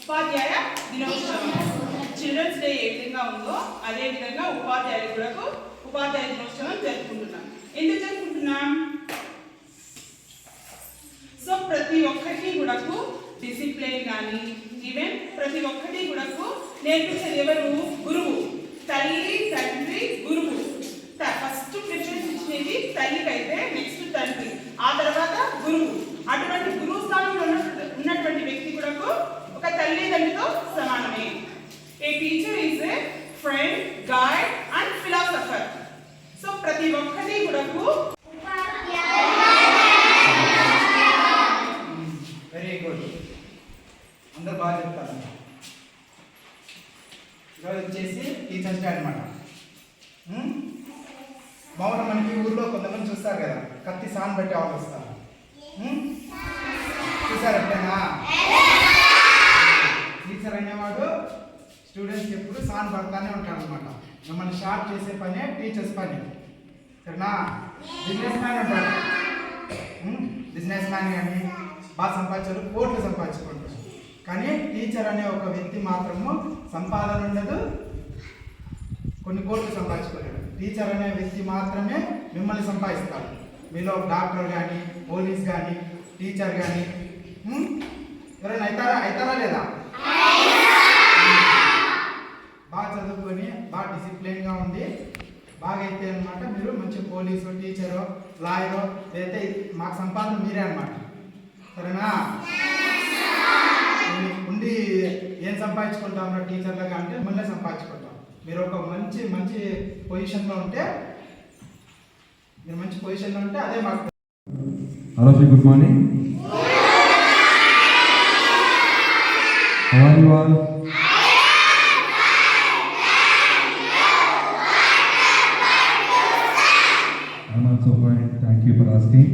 ఉపాధ్యాయ దినోత్సవం children's day ఏ విధంగా ఉందో అదే విధంగా ఉపాధ్యాయులు కూడా ఉపాధ్యాయ దినోత్సవం జరుపుకుంటున్నాం. ఎందుకు జరుపుకుంటున్నాం? సో ప్రతి ఒక్కటి కూడా డిసిప్లిన్ కానీ ఈవెన్ ప్రతి ఒక్కటి కూడాకు నేర్పించేది ఎవరు? గురువు. తల్లి తండ్రి గురువు ఫస్ట్ ప్రిఫరెన్స్ ఇచ్చేది తల్లికైతే నెక్స్ట్ తండ్రి ఆ తర్వాత గురువు అటువంటి గురువు స్థానంలో ఉన్న- ఉన్నటువంటి వ్యక్తి కూడాకు ఒక తల్లిదండ్రితో సమానమే a teacher is a friend guide and philosopher so ప్రతి ఒక్కటి కూడాకు వెరీ గుడ్ అందరు బాగా చెప్తారు ఈరోజు వచ్చేసి టీచర్స్ డే అనమాట మామూలు మనకి ఊర్లో కొంతమంది చూస్తారు కదా కత్తి సాన్ బట్టి వాళ్ళు వస్తారు చూసారు ఎప్పుడైనా? టీచర్ అనేవాడు స్టూడెంట్స్ ఎప్పుడు సాన్ పడతానే ఉంటాడు అనమాట మిమ్మల్ని షార్ప్ చేసే పనే టీచర్స్ పని. సరేనా? బిజినెస్ మ్యాన్ ఉంటాడు. బిజినెస్ మ్యాన్ కానీ బాగా సంపాదించారు కోట్లు సంపాదించుకుంటారు టీచర్ అనే ఒక వ్యక్తి మాత్రము సంపాదన ఉండదు. కొన్ని కోట్లు సంపాదించుకోలేడు. టీచర్ అనే వ్యక్తి మాత్రమే మిమ్మల్ని సంపాదిస్తాడు. మీలో డాక్టర్ కానీ పోలీస్ కానీ టీచర్ కానీ ఎవరైనా అవుతారా? అవుతారా లేదా? బాగా చదువుకొని బాగా డిసిప్లిన్గా ఉండి బాగా అయితే అనమాట మీరు మంచి పోలీసు టీచరు లాయరు అయితే మాకు సంపాదన మీరే అనమాట సరేనా? సంపాదించుకుంటాం టీచర్లుగా అంటే మనమే సంపాదించుకుంటాం మీరు ఒక మంచి మంచి పొజిషన్లో ఉంటే మీరు మంచి పొజిషన్లో ఉంటే అదే మాకు hello good morning How are you all? I'm also fine. Thank you for asking.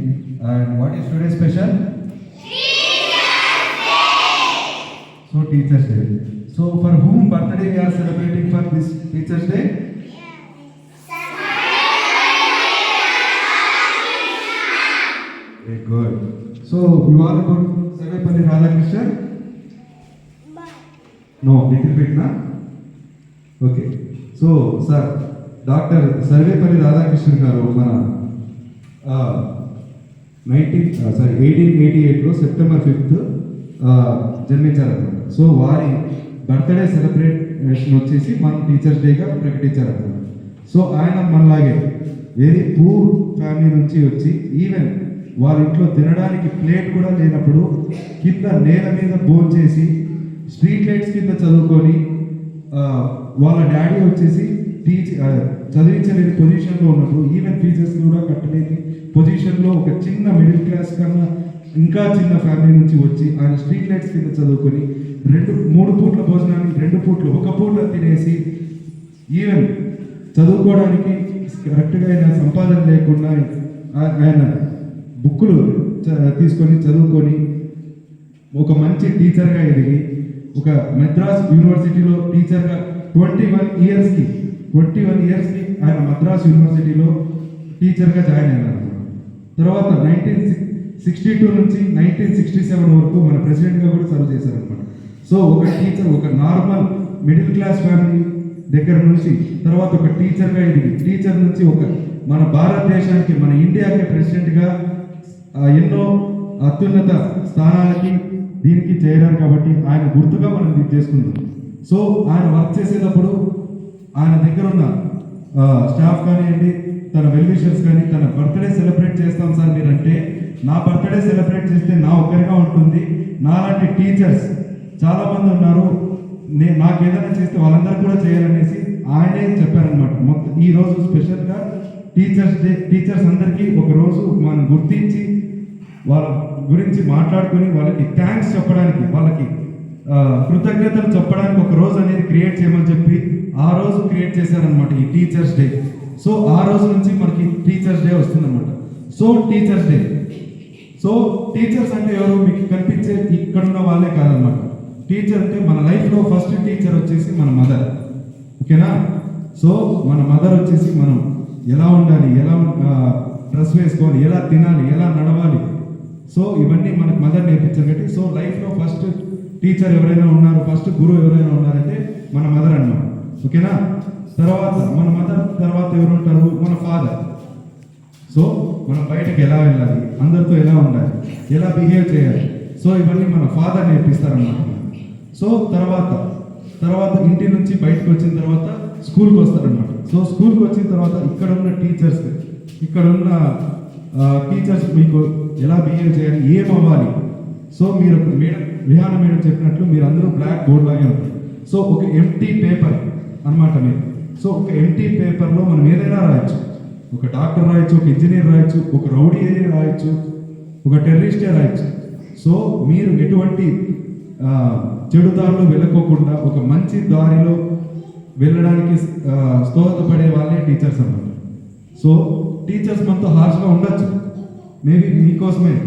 So Teachers Day. So for whom birthday we are celebrating for this Teachers Day? Very good. So you all about Sarvepalli Radhakrishnan? No, little bit na? Okay. So, sir, doctor Sarvepalli Radhakrishnan garu మన nineteen sorry eighteen eighty ఎయిట్లో September fifth జన్మించారన్నమాట so వారి birthday celebration వచ్చేసి మనం teachers డేగా ప్రకటించారన్నమాట so ఆయన మనలాగే very poor family నుంచి వచ్చి ఈవెన్ వాళ్ళ ఇంట్లో తినడానికి ప్లేట్ కూడా లేనప్పుడు కింద నేల మీద భోజనం చేసి స్ట్రీట్ లైట్స్ కింద చదువుకొని వాళ్ళ డాడీ వచ్చేసి టీచ్ చదివించలేని పొజిషన్లో ఉన్నప్పుడు ఈవెన్ టీచర్స్ కూడా కట్టలేని పొజిషన్లో ఒక చిన్న మిడిల్ క్లాస్ కన్నా ఇంకా చిన్న ఫ్యామిలీ నుంచి వచ్చి ఆయన స్ట్రీట్ లైట్స్ కింద చదువుకొని రెండు మూడు పూట్ల భోజనాన్ని రెండు పూట్లు ఒక పూట తినేసి ఈవెన్ చదువుకోవడానికి కరెక్ట్గా ఆయన సంపాదన లేకుండా ఆయన బుక్కులు తీసుకొని చదువుకొని ఒక మంచి టీచర్గా ఎదిగి ఒక మద్రాస్ యూనివర్సిటీలో టీచర్గా ట్వంటీ వన్ ఇయర్స్కి ట్వంటీ వన్ ఇయర్స్కి ఆయన మద్రాస్ యూనివర్సిటీలో టీచర్గా జాయిన్ అయినారు తర్వాత నైన్టీన్ సిక్స్టీ టూ నుంచి నైన్టీన్ సిక్స్టీ సెవెన్ వరకు మన ప్రెసిడెంట్గా కూడా సర్వ్ చేశారనమాట సో ఒక టీచర్ ఒక నార్మల్ మిడిల్ క్లాస్ ఫ్యామిలీ దగ్గర నుంచి తర్వాత ఒక టీచర్గా ఎదిగి టీచర్ నుంచి ఒక మన భారతదేశానికి మన ఇండియాకి ప్రెసిడెంట్గా ఎన్నో అత్యున్నత స్థానాలకి దీనికి చేరారు కాబట్టి ఆయన గుర్తుగా మనం ఇది చేసుకుందాం. సో ఆయన వర్క్ చేసేటప్పుడు ఆయన దగ్గర ఉన్న స్టాఫ్ కానివ్వండి తన వెల్విషర్స్ కానీ తన బర్త్డే సెలబ్రేట్ చేస్తాం సార్ మీరంటే నా బర్త్డే సెలబ్రేట్ చేస్తే నా ఒక్కరిగా ఉంటుంది. నాలాంటి టీచర్స్ చాలామంది ఉన్నారు. నేను నాకు ఏదైనా చేస్తే వాళ్ళందరూ కూడా చేయాలనేసి ఆయనే చెప్పారనమాట మొత్తం ఈ రోజు స్పెషల్గా టీచర్స్ డే టీచర్స్ అందరికీ ఒక రోజు మనం గుర్తించి వాళ్ళ గురించి మాట్లాడుకొని వాళ్ళకి థ్యాంక్స్ చెప్పడానికి వాళ్ళకి కృతజ్ఞతలు చెప్పడానికి ఒక రోజు అనేది క్రియేట్ చేయమని చెప్పి ఆ రోజు క్రియేట్ చేశారనమాట ఈ టీచర్స్ డే సో ఆ రోజు నుంచి మనకి టీచర్స్ డే వస్తుందన్నమాట. So teachers day so teachers అంటే ఎవరు? మీకు కనిపించే ఇక్కడ ఉన్న వాళ్ళే కాదనమాట టీచర్ అంటే మన లైఫ్లో ఫస్ట్ టీచర్ వచ్చేసి మన మదర్ ఓకేనా? సో మన మదర్ వచ్చేసి మనం ఎలా ఉండాలి? ఎలా డ్రెస్ వేసుకోవాలి? ఎలా తినాలి? ఎలా నడవాలి? సో ఇవన్నీ మనకు మదర్ నేర్పించారు కాబట్టి సో లైఫ్లో ఫస్ట్ టీచర్ ఎవరైనా ఉన్నారు ఫస్ట్ గురువు ఎవరైనా ఉన్నారంటే మన మదర్ అన్నమాట. ఓకేనా? తర్వాత మన మదర్ తర్వాత ఎవరు ఉంటారు? మన ఫాదర్ సో మనం బయటకు ఎలా వెళ్ళాలి? అందరితో ఎలా ఉండాలి? ఎలా బిహేవ్ చేయాలి? సో ఇవన్నీ మన ఫాదర్ నేర్పిస్తారన్నమాట. సో తర్వాత తర్వాత ఇంటి నుంచి బయటకు వచ్చిన తర్వాత స్కూల్కి వస్తారన్నమాట. సో స్కూల్కి వచ్చిన తర్వాత ఇక్కడ ఉన్న టీచర్స్ ఇక్కడ ఉన్న టీచర్స్ మీకు ఎలా బిహేవ్ చేయాలి? ఏం అవ్వాలి? సో మీరు మేడం విహాన మేడం చెప్పినట్లు మీరు అందరూ బ్లాక్ బోర్డ్ లాగే ఉంటారు. సో ఒక ఎంటీ పేపర్ అన్నమాట మీరు. సో ఒక ఎంటీ పేపర్లో మనం ఏదైనా రాయొచ్చు. ఒక డాక్టర్ రాయొచ్చు ఒక ఇంజనీర్ రాయొచ్చు ఒక రౌడీ రాయొచ్చు ఒక టెర్రరిస్టే రాయొచ్చు. సో మీరు ఎటువంటి ఆ, చెడు దారిలో వెళ్ళకోకుండా ఒక మంచి దారిలో వెళ్ళడానికి ఆ, వాళ్ళే టీచర్స్ అన్నమాట. సో టీచర్స్ మనతో హార్ష్గా ఉండొచ్చు. మేబీ మీకోసమే.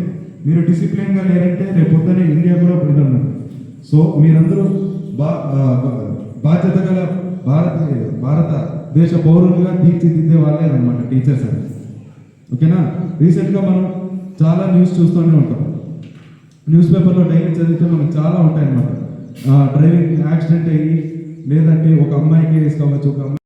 మీరు డిసిప్లిన్గా లేరంటే రేపు పొద్దునే ఇండియా కూడా ఇది సో మీరందరూ బా బాధ్యత గల భారత భారత దేశ పౌరులుగా తీర్చిదిద్దే వాళ్ళే అనమాట టీచర్స్ అని. ఓకేనా? రీసెంట్గా మనం చాలా న్యూస్ చూస్తూనే ఉంటాం. న్యూస్ పేపర్లో డైలీ చదివితే మనకు చాలా ఉంటాయన్నమాట. డ్రైవింగ్ యాక్సిడెంట్ అయ్యి లేదంటే ఒక అమ్మాయికి వేసుకోవచ్చు ఒక అమ్మాయి